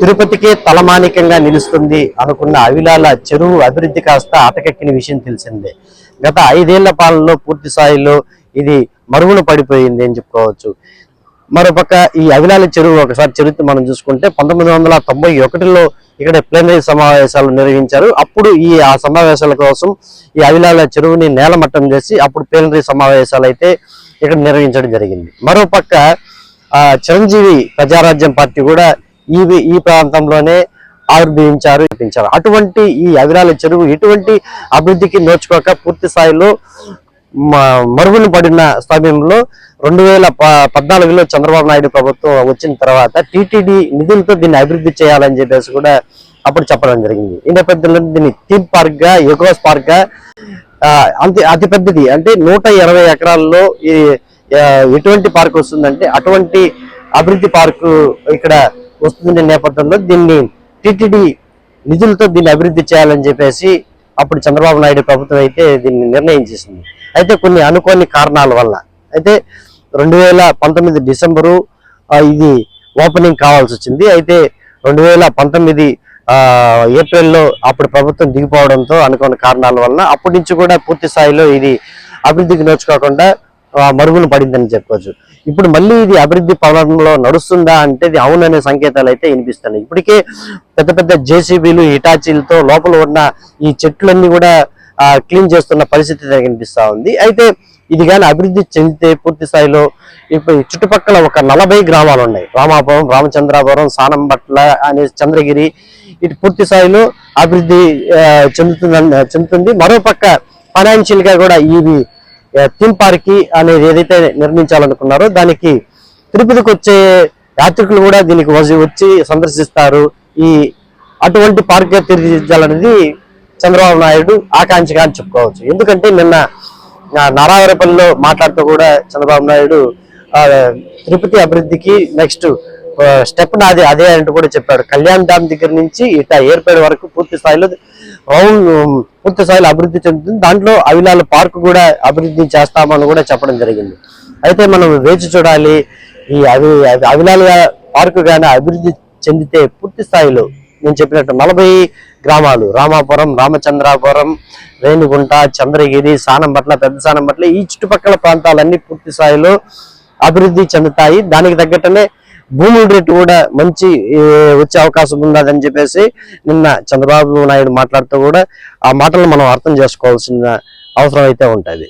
తిరుపతికే తలమానికంగా నిలుస్తుంది అనుకున్న అవిలాల చెరువు అభివృద్ధి కాస్త అటకెక్కిన విషయం తెలిసిందే. గత ఐదేళ్ళ పాలనలో పూర్తి స్థాయిలో ఇది మరుగున పడిపోయింది అని చెప్పుకోవచ్చు. మరోపక్క ఈ అవిలాల చెరువు ఒకసారి చరిత్ర మనం చూసుకుంటే పంతొమ్మిది వందల తొంభై ఒకటిలో ఇక్కడ ప్లేనరీ సమావేశాలు నిర్వహించారు. అప్పుడు ఈ ఆ సమావేశాల కోసం ఈ అవిలాల చెరువుని నేలమట్టం చేసి అప్పుడు ప్లేనరీ సమావేశాలు అయితే ఇక్కడ నిర్వహించడం జరిగింది. మరోపక్క చిరంజీవి ప్రజారాజ్యం పార్టీ కూడా ఈ ఈ ప్రాంతంలోనే ఆవిర్భవించారు చూపించారు అటువంటి ఈ అవిరాల చెరువు ఎటువంటి అభివృద్ధికి నోచుకోక పూర్తి స్థాయిలో మ- మరుగున పడిన సమయంలో రెండు వేల పద్నాలుగులో చంద్రబాబు నాయుడు ప్రభుత్వం వచ్చిన తర్వాత టీటీడీ నిధులతో దీన్ని అభివృద్ధి చేయాలని చెప్పేసి కూడా అప్పుడు చెప్పడం జరిగింది. ఈ నేపథ్యంలో దీన్ని థీమ్ పార్క్గా ఎకోస్ పార్క్గా అంతే అతి పెద్దది. అంటే నూట ఇరవై ఎకరాల్లో ఈ ఎటువంటి పార్క్ వస్తుందంటే అటువంటి అభివృద్ధి పార్కు ఇక్కడ వస్తున్న నేపథ్యంలో దీన్ని టిటిడి నిధులతో దీన్ని అభివృద్ధి చేయాలని చెప్పేసి అప్పుడు చంద్రబాబు నాయుడు ప్రభుత్వం అయితే దీన్ని నిర్ణయం చేసింది. అయితే కొన్ని అనుకోని కారణాల వల్ల. అయితే రెండు వేల పంతొమ్మిది డిసెంబరు ఇది ఓపెనింగ్ కావాల్సి వచ్చింది. అయితే రెండు వేల పంతొమ్మిది ఏప్రిల్లో అప్పుడు ప్రభుత్వం దిగిపోవడంతో అనుకోని కారణాల వలన అప్పటి నుంచి కూడా పూర్తి స్థాయిలో ఇది అభివృద్ధికి నోచుకోకుండా మరుగున పడిందని చెప్పుకోవచ్చు ఇప్పుడు మళ్ళీ ఇది అభివృద్ధి పవనంలో నడుస్తుందా అంటే ఇది అవుననే సంకేతాలు అయితే వినిపిస్తున్నాయి. ఇప్పటికే పెద్ద పెద్ద జేసీబీలు హిటాచీలతో లోపల ఉన్న ఈ చెట్లన్నీ కూడా క్లీన్ చేస్తున్న పరిస్థితి కనిపిస్తా ఉంది. అయితే ఇది కానీ అభివృద్ధి చెందితే పూర్తి స్థాయిలో ఇప్పుడు చుట్టుపక్కల ఒక నలభై గ్రామాలు ఉన్నాయి. రామాపురం రామచంద్రాపురం సానంబట్ల అనే చంద్రగిరి ఇటు పూర్తి స్థాయిలో అభివృద్ధి ఆ, చెందుతుంది చెందుతుంది. మరోపక్క ఫైనాన్షియల్గా కూడా ఇది థీమ్ పార్క్ అనేది ఏదైతే నిర్మించాలనుకున్నారో దానికి తిరుపతికి వచ్చే యాత్రికులు కూడా దీనికి వచ్చి వచ్చి సందర్శిస్తారు. ఈ అటువంటి పార్క్ తీర్చిదిద్దాలనేది చంద్రబాబు నాయుడు ఆకాంక్షగా అని చెప్పుకోవచ్చు. ఎందుకంటే నిన్న నారాయణపల్లిలో మాట్లాడుతూ కూడా చంద్రబాబు నాయుడు తిరుపతి అభివృద్ధికి నెక్స్ట్ స్టెప్ నాది అదే అంటూ కూడా చెప్పాడు. కళ్యాణ్ డామ్ దగ్గర నుంచి ఇట ఏర్పడే వరకు పూర్తి స్థాయిలో రౌండ్ పూర్తి స్థాయిలో అభివృద్ధి చెందుతుంది. దాంట్లో అవిలాల పార్క్ కూడా అభివృద్ధి చేస్తామని కూడా చెప్పడం జరిగింది. అయితే మనం వేచి చూడాలి ఈ అవి అవి- అవిలాల పార్క్ కానీ అభివృద్ధి చెందితే పూర్తి స్థాయిలో నేను చెప్పినట్టు నలభై గ్రామాలు రామాపురం రామచంద్రాపురం రేణుగుంట చంద్రగిరి సానంపట్ల పెద్ద సానంపట్ల ఈ చుట్టుపక్కల ప్రాంతాలన్నీ పూర్తి స్థాయిలో అభివృద్ధి చెందుతాయి. దానికి తగ్గట్టునే భూముల రేటు కూడా మంచి వచ్చే అవకాశం ఉన్నదని చెప్పేసి నిన్న చంద్రబాబు నాయుడు మాట్లాడుతూ కూడా ఆ మాటలు మనం అర్థం చేసుకోవాల్సిన అవసరం అయితే ఉంటుంది.